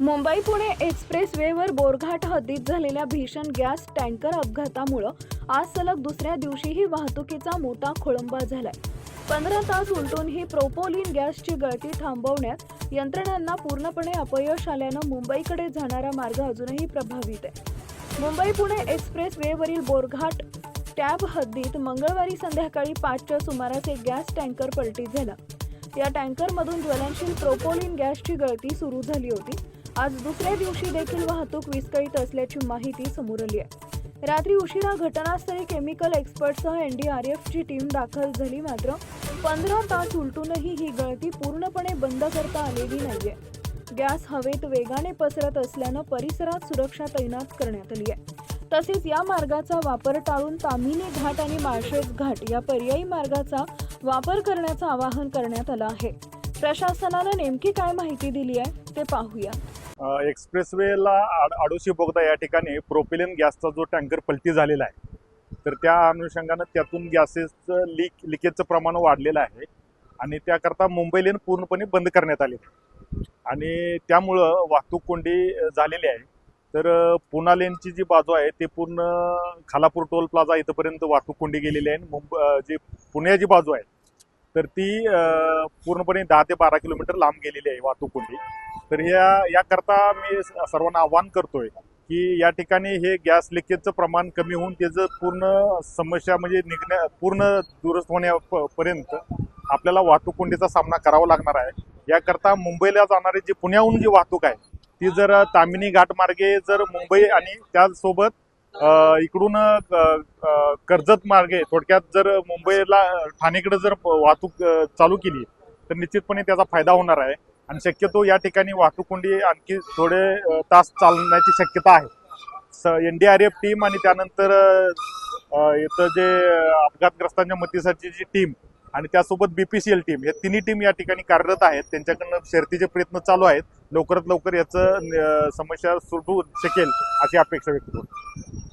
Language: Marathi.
मुंबई पुणे एक्सप्रेस वेवर बोरघाट हद्दीत झालेल्या भीषण गॅस टँकर अपघातामुळं आज सलग दुसऱ्या दिवशीही वाहतुकीचा मोठा खोळंबा झालाय. पंधरा तास उलटूनही प्रोपोलिन गॅसची गळती थांबवण्यात यंत्रणांना पूर्णपणे अपयश आल्यानं मुंबईकडे जाणारा मार्ग अजूनही प्रभावित आहे. मुंबई पुणे एक्सप्रेस वेवरील बोरघाट टॅब हद्दीत मंगळवारी संध्याकाळी पाचच्या सुमारास एक गॅस टँकर पलटी झाला. या टँकरमधून ज्वलनशील प्रोपोलिन गॅसची गळती सुरू झाली होती. आज दुसऱ्या दिवशी देखील वाहतूक विस्कळीत असल्याची माहिती समोर आली आहे. रात्री उशिरा घटनास्थळी केमिकल एक्सपर्टसह एनडीआरएफची टीम दाखल झाली मात्र पंधरा तास उलटूनही ही गळती पूर्णपणे बंद करता आलेली नाहीये. गॅस हवेत वेगाने पसरत असल्यानं परिसरात सुरक्षा तैनात करण्यात आली आहे. तसेच या मार्गाचा वापर टाळून तामिनी घाट आणि माळशेज घाट या पर्यायी मार्गाचा वापर करण्याचं आवाहन करण्यात आलं आहे. प्रशासनानं नेमकी काय माहिती दिली आहे ते पाहूया. एक्सप्रेसवेला आड आडोशी बोगदा या ठिकाणी प्रोपिलिन गॅसचा जो टँकर पलटी झालेला आहे तर त्या अनुषंगानं त्यातून गॅसेसचं लीक लिकेजचं प्रमाण वाढलेलं आहे आणि त्याकरता मुंबई लेन पूर्णपणे बंद करण्यात आली आणि त्यामुळं वाहतूक कोंडी झालेली आहे. तर पुणा लेनची जी बाजू आहे ते पूर्ण खालापूर टोल प्लाझा इथंपर्यंत वाहतूक कोंडी गेलेली आहे मुंब जी पुण्याची बाजू आहे तर ती पूर्णपणे दहा ते बारा किलोमीटर लांब गेलेली आहे वाहतूक कोंडी तर ह्या याकरता मी सर्वांना आव्हान करतोय की या ठिकाणी हे गॅस लिकेजचं प्रमाण कमी होऊन त्याचं पूर्ण समस्या म्हणजे निघण्या पूर्ण दुरुस्त होण्यापर्यंत आपल्याला वाहतूक कोंडीचा सामना करावा लागणार आहे. याकरता मुंबईला जाणारी जी पुण्याहून जी वाहतूक आहे ती जर तामिनी घाटमार्गे जर मुंबई आणि त्याचसोबत इकडून कर्जत मार्गे थोडक्यात जर मुंबईला ठाणेकडे जर वाहतूक चालू केली तर निश्चितपणे त्याचा फायदा होणार आहे. आणि शक्यतो या ठिकाणी वाहतूक कोंडी आणखी थोडे तास चालण्याची शक्यता आहे. N D R F team आणि त्यानंतर इथं जे अपघातग्रस्तांच्या मदतीसाठी जी टीम आणि त्यासोबत बीपीसीएल टीम हे तिन्ही टीम या ठिकाणी कार्यरत आहेत. त्यांच्याकडनं शर्तीचे प्रयत्न चालू आहेत. लवकरात लवकर याचं समस्या सुटू शकेल अशी अपेक्षा व्यक्त करतो.